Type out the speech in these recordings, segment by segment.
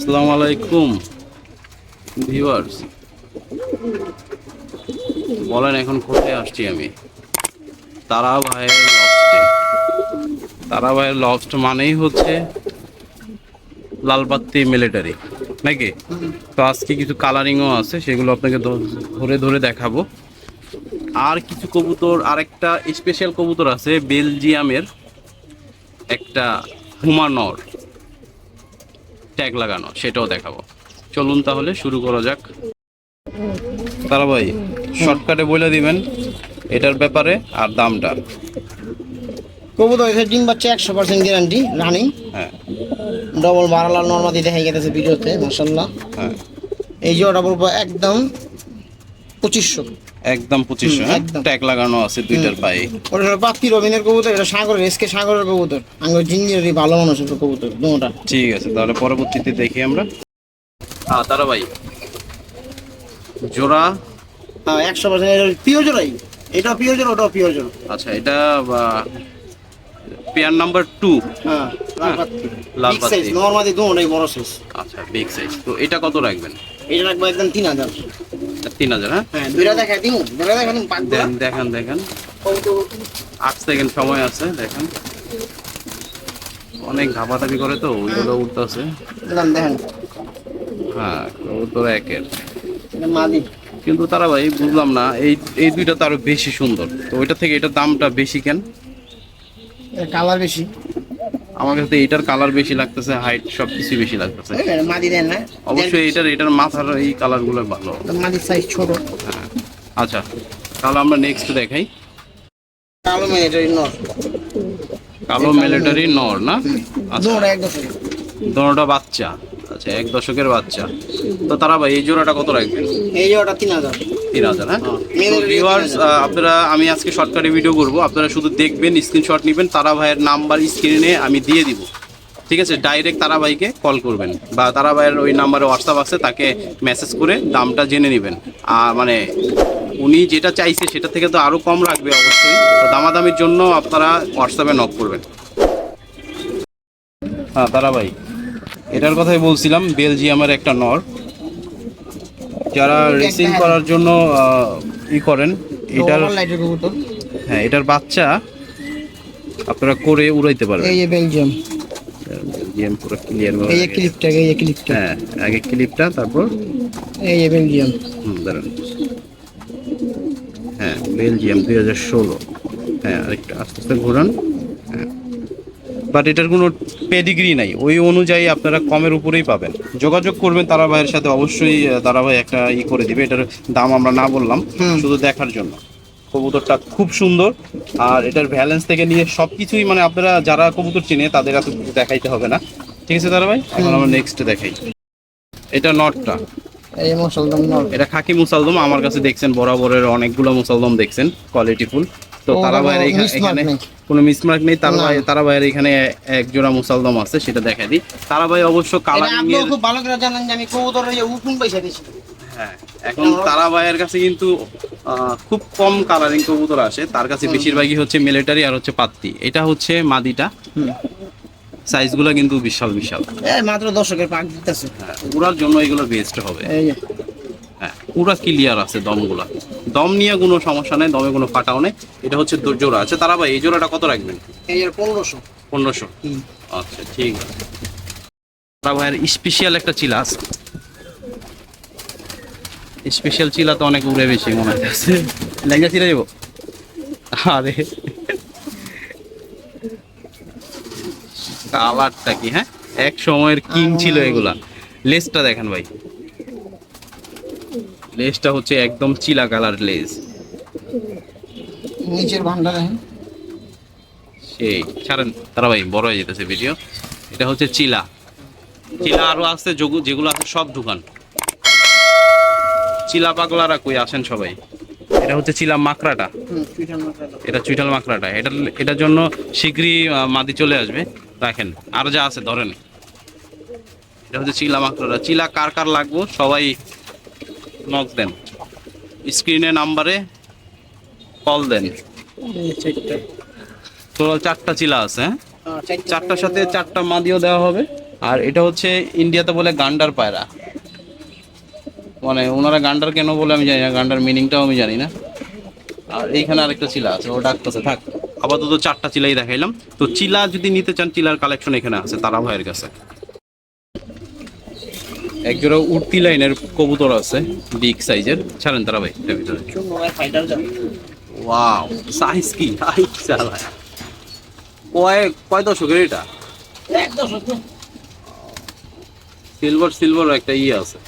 আসসালামু আলাইকুম ভিউয়ার্স। বলেন, এখন কোথায় আসছি আমি? তারা ভাইয়ের লফটে তারা ভাইয়ের লফট মানেই হচ্ছে লালবাত্তি মিলিটারি নাকি? তো আজকে কিছু কালারিংও আছে, সেগুলো আপনাকে ধরে ধরে দেখাবো। আর কিছু কবুতর, আরেকটা স্পেশাল কবুতর আছে, বেলজিয়ামের একটা হুমানর ট্যাগ লাগানো সেটাও দেখাবো। চলুন তাহলে শুরু করা যাক। তারা ভাই শর্টকাটে বলে দিবেন এটার ব্যাপারে আর দামটা। কবুতর এসে ডিম বাচ্চা একশো পার্সেন্ট গ্যারান্টি রানিং হ্যাঁ। ডবল বারালার নর্মাদি দেখা গেছে ভিডিওতে মাসাল্লাহ হ্যাঁ। এই বলব একদম পঁচিশশো। একদম পঁচিশশো হ্যাঁ। ট্যাগ লাগানো আছে দুইটার পায়ে। ওটা হলো পাত্তি রবিনের কবুতর এটা সাগরের এসকে সাগরের কবুতর। আঙ্গুর জিঞ্জিরি ভালো মানুষের কবুতর দুটা ঠিক আছে তাহলে পরবর্তীতে দেখি আমরা। হ্যাঁ তারা ভাই। জোড়া? হ্যাঁ একশো পার্সেন্ট পিওর জোড়াই। এটা পিওর জোড়া ওটাও পিওর জোড়া। আচ্ছা এটা পেয়ার নাম্বার টু। হ্যাঁ লাল সাইজ পাত্তি। নর্মাদি দুটাই বড় সাইজ আচ্ছা বিগ সাইজ তো এটা কত রাখবেন? এটা রাখব একদম তিন হাজার। তিন হাজার হ্যাঁ? হ্যাঁ দেখেন দেখেন। আট সেকেন্ড সময় আছে দেখেন। অনেক ধাপাধাপি করে তো ওইগুলো উঠতেছে। হ্যাঁ একের। এটা কিন্তু তারা ভাই বুঝলাম না এই এই দুইটা তো আরও বেশি সুন্দর। তো ওইটা থেকে এটার দামটা বেশি কেন? কালার বেশি। আমার কাছে এটার কালার বেশি লাগতেছে হাইট সব কিছু বেশি লাগতেছে। মাদি দেন না। অবশ্যই এটার এটার মাথার এই কালারগুলো ভালো। মাদির সাইজ ছোট। হ্যাঁ আচ্ছা তাহলে আমরা নেক্সট দেখাই। কালো মিলিটারি নর। কালো মিলিটারি নর না? আচ্ছা। দোনোটা বাচ্চা। আচ্ছা এক দশকের বাচ্চা। তো তারা ভাই এই জোড়াটা কত রাখবেন এই ওটা তিন হাজার। তিন হাজার হ্যাঁ? ভিউয়ার্স আপনারা আমি আজকে শর্টকাটে ভিডিও করব। আপনারা শুধু দেখবেন স্ক্রিনশট নেবেন তারা ভাইয়ের নাম্বার স্ক্রিনে আমি দিয়ে দিব। ঠিক আছে? ডাইরেক্ট তারা ভাইকে কল করবেন। বা তারা ভাইয়ের ওই নাম্বারে হোয়াটসঅ্যাপ আছে তাকে মেসেজ করে দামটা জেনে নেবেন। আর মানে উনি যেটা চাইছে সেটা থেকে তো আরও কম রাখবে অবশ্যই। তো দামাদামির জন্য আপনারা হোয়াটসঅ্যাপে নক করবেন। হ্যাঁ তারা ভাই। এটার কথাই বলছিলাম বেলজিয়ামের একটা নর। যারা রেসিং করার জন্য ই করেন এটার হ্যাঁ এটার বাচ্চা আপনারা করে উড়াইতে পারবেন। এই বেলজিয়াম বেলজিয়াম পুরো ক্লিয়ার এই যে ক্লিপটা এই ক্লিপটা হ্যাঁ আগে ক্লিপটা তারপর এই বেলজিয়াম হুম দাঁড়ান। হ্যাঁ বেলজিয়াম দুই হাজার ষোলো। হ্যাঁ আরেকটা আস্তে আস্তে ঘোরান। বাট এটার কোনো পেডিগ্রি নাই। ওই অনুযায়ী আপনারা কমের উপরেই পাবেন। যোগাযোগ করবেন তারা ভাইয়ের সাথে অবশ্যই তারা ভাই একটা ই করে দিবে। এটার দাম আমরা না বললাম শুধু দেখার জন্য। কবুতরটা খুব সুন্দর আর এটার ব্যালেন্স থেকে নিয়ে সব কিছুই মানে আপনারা যারা কবুতর চিনে তাদের এত দেখাইতে হবে না। ঠিক আছে তারা ভাই এখন আমরা নেক্সট দেখাই। এটা নটটা। এই নর এটা খাকি মুসালদম। আমার কাছে দেখছেন বরাবরের অনেকগুলো মুসালদম দেখছেন কোয়ালিটি ফুল তো তারা ভাইয়ের এখানে। কোনো মিসমার্ক নেই তারা ভাই তারা ভাইয়ের এখানে এক জোড়া মুসালদম আছে সেটা দেখা দিই। তারা ভাই অবশ্য এটা কালারিং এর খুব ভালো করে জানেন যে আমি কবুতরের যে উকুন পয়সা দিছি হ্যাঁ এখন তারা ভাইয়ের কাছে কিন্তু খুব কম কালারিং কবুতর আসে। তার কাছে বেশিরভাগই হচ্ছে মিলিটারি আর হচ্ছে পাত্তি। এটা হচ্ছে মাদিটা। সাইজগুলো কিন্তু বিশাল বিশাল। এই মাত্র দর্শকের পাক দিতেছে। হ্যাঁ উড়ার জন্য এগুলো বেস্ট হবে। হ্যাঁ পুরো ক্লিয়ার আছে দমগুলা। দম নিয়ে কোনো সমস্যা নেই দমে কোনো ফাটাও নেই। এটা হচ্ছে জোড়া। আছে তারা ভাই এই জোড়াটা কত রাখবেন? পনেরোশো। পনেরোশো? আচ্ছা ঠিক আছে। তারা ভাইয়ের স্পেশাল একটা চিলা আছে। স্পেশাল চিলা তো অনেক উড়ে বেশি মনে হচ্ছে লেঙ্গা চিলা যাব আরে। কালারটা কি হ্যাঁ? এক সময়ের কিং ছিল এগুলা। লেজটা দেখেন ভাই। লেজটা হচ্ছে একদম চিলা কালার লেজ নিচের ভান্ডার। সেই ছাড়েন তারা ভাই বড় হয়ে যেতেছে ভিডিও এটা হচ্ছে চিলা। চিলা আরও আছে যেগুলো আছে সব দোকান চিলা পাগলারা কই আসেন সবাই? এটা হচ্ছে চিলা মাকড়াটা। এটা চুইটাল মাকড়াটা। এটা এটার জন্য শীঘ্রই মাদি চলে আসবে। রাখেন আর যা আছে ধরেন। এটা হচ্ছে চিলা মাকড়াটা। চিলা কার কার লাগবো? সবাই নক দেন। স্ক্রিনে নাম্বারে কল দেন। টোটাল চারটা চিলা আছে হ্যাঁ, চারটার সাথে চারটা মাদিও দেওয়া হবে। আর এটা হচ্ছে ইন্ডিয়াতে বলে গান্ডার পায়রা। মানে ওনারা গান্ডার কেন বলে আমি জানি না গান্ডার মিনিংটাও আমি জানি না। আর এইখানে আরেকটা চিলা আছে ও ডাকতেছে থাক। আপাতত চারটা চিলাই দেখাইলাম। তো চিলা যদি নিতে চান চিলার কালেকশন এখানে আছে তারা ভাইয়ের কাছে। একজোড়া উঠতি লাইনের কবুতর আছে বিগ সাইজের ছাড়েন তারা ভাই এটার ভিতরে। ওয়াও সাইজ কি? কয় কয় দশকের এটা? সিলভার সিলভার একটা ইয়ে আছে।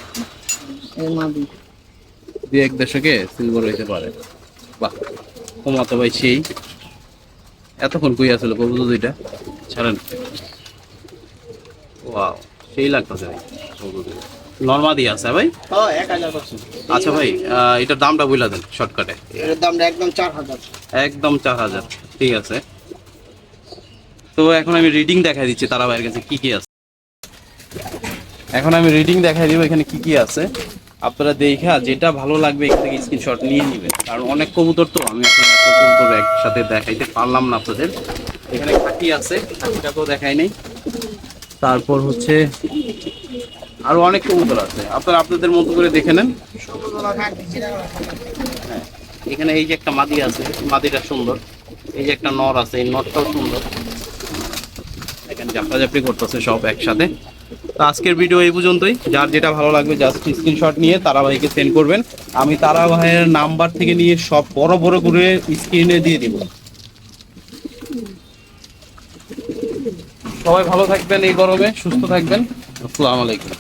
দুই। এক দশকে সিলভার হইতে পারে। বাহ কমাতে ভাই সেই। এতক্ষণ কই আসলে কবুতর দুইটা? ছাড়েন। ওয়াও সেই লাগতেছে ভাই। নর্মাদি আছে ভাই? হ্যাঁ আচ্ছা ভাই এটার দামটা বইলা দেন শর্টকাটে। এর দামটা একদম চার হাজার। একদম চার হাজার ঠিক আছে। তো এখন আমি রিডিং দেখাই দিচ্ছি তারা ভাইয়ের কাছে কি কি আছে। এখন আমি রিডিং দেখাই দিব এখানে কি কি আছে। আপনারা দেখা যেটা ভালো লাগবে এখান থেকে স্ক্রিনশট নিয়ে নেবেন। কারণ অনেক কবুতর তো আমি আপনার কবুতর একসাথে দেখাইতে পারলাম না আপনাদের। এখানে খাকি আছে খাকিটা তো দেখাই নেই। তারপর হচ্ছে আরও অনেক কবুতর আছে। আপনারা আপনাদের মতো করে দেখে নেন। এখানে এই যে একটা মাদি আছে, মাদিটা সুন্দর। এই যে একটা নর আছে, এই নরটাও সুন্দর। এখানে জাফরাজাফরি করতেছে সব একসাথে। তো আজকের ভিডিও এই পর্যন্তই। যার যেটা ভালো লাগবে জাস্ট স্ক্রিনশট নিয়ে তারা ভাইকে সেন্ড করবেন। আমি তারা ভাইয়ের নাম্বার থেকে নিয়ে সব বড় বড় করে স্ক্রিনে দিয়ে দিব। সবাই ভালো থাকবেন এই গরমে সুস্থ থাকবেন। আসসালামু আলাইকুম।